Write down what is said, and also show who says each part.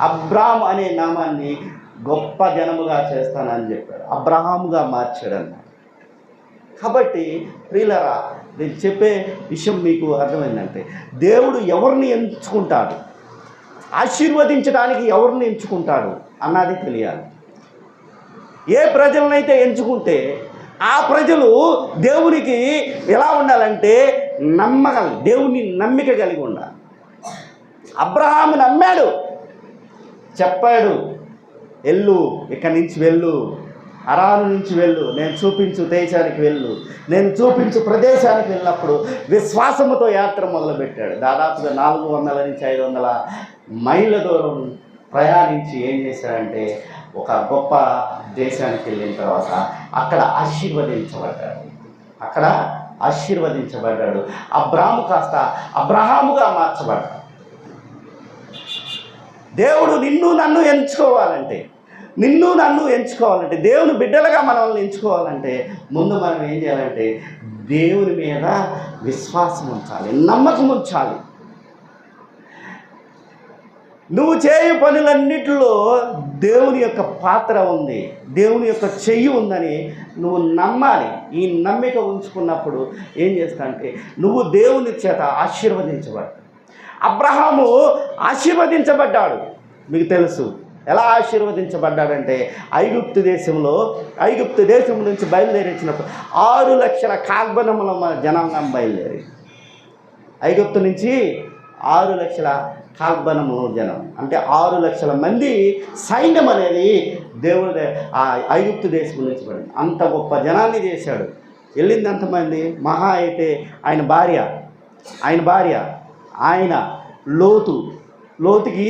Speaker 1: Abram అనే నామాన్ని గొప్ప జనముగా చేస్తానని చెప్పాడు. అబ్రహాముగా మార్చాడు అన్నాడు. కాబట్టి ప్రియులరా నేను చెప్పే విషయం మీకు అర్థమైందంటే దేవుడు ఎవరిని ఎంచుకుంటాడు? ఆశీర్వదించడానికి ఎవరిని ఎంచుకుంటాడు అన్నది తెలియాలి. ఏ ప్రజలనైతే ఎంచుకుంటే ఆ ప్రజలు దేవునికి ఎలా ఉండాలంటే నమ్మగల దేవుని నమ్మిక కలిగి ఉండాలి. అబ్రహాము నమ్మాడు. చెప్పాడు. వెళ్ళు ఇక్కడి నుంచి వెళ్ళు. అరాను నుంచి వెళ్ళు. నేను చూపించు దేశానికి వెళ్ళు. నేను చూపించు ప్రదేశానికి వెళ్ళినప్పుడు విశ్వాసముతో యాత్ర మొదలుపెట్టాడు. దాదాపుగా నాలుగు వందల నుంచి ఐదు వందల మైళ్ళ దూరం ప్రయాణించి ఏం చేశాడంటే ఒక గొప్ప దేశానికి వెళ్ళిన తర్వాత అక్కడ ఆశీర్వదించబడ్డాడు. అక్కడ ఆశీర్వదించబడ్డాడు. అబ్రాము కాస్త అబ్రహాముగా మార్చబడ్డాడు. దేవుడు నిన్ను నన్ను ఎంచుకోవాలంటే నిన్ను నన్ను ఎంచుకోవాలంటే దేవుని బిడ్డలుగా మనల్ని ఎంచుకోవాలంటే ముందు మనం ఏం చేయాలంటే దేవుని మీద విశ్వాసం ఉంచాలి నమ్మకం ఉంచాలి. నువ్వు చేయు పనులన్నిటిలో దేవుని యొక్క పాత్ర ఉంది దేవుని యొక్క చెయ్యి ఉందని నువ్వు నమ్మాలి. ఈ నమ్మిక ఉంచుకున్నప్పుడు ఏం చేస్తా అంటే నువ్వు దేవుని చేత ఆశీర్వదించబడతావు. అబ్రహాము ఆశీర్వదించబడ్డాడు. మీకు తెలుసు ఎలా ఆశీర్వదించబడ్డాడంటే ఐగుప్తు దేశంలో ఐగుప్తు దేశం నుంచి బయలుదేరించినప్పుడు ఆరు లక్షల కాల్బనముల మన జనాంగం బయలుదేరి ఐగుప్తు నుంచి ఆరు లక్షల కాల్బనము జనం అంటే ఆరు లక్షల మంది సైన్యం అనేది దేవుడు ఆ ఐగుప్తు దేశం నుంచి పడింది. అంత గొప్ప జనాన్ని చేశాడు. వెళ్ళింది ఎంతమంది? మహా అయితే ఆయన భార్య ఆయన భార్య ఆయన లోతు లోతుకి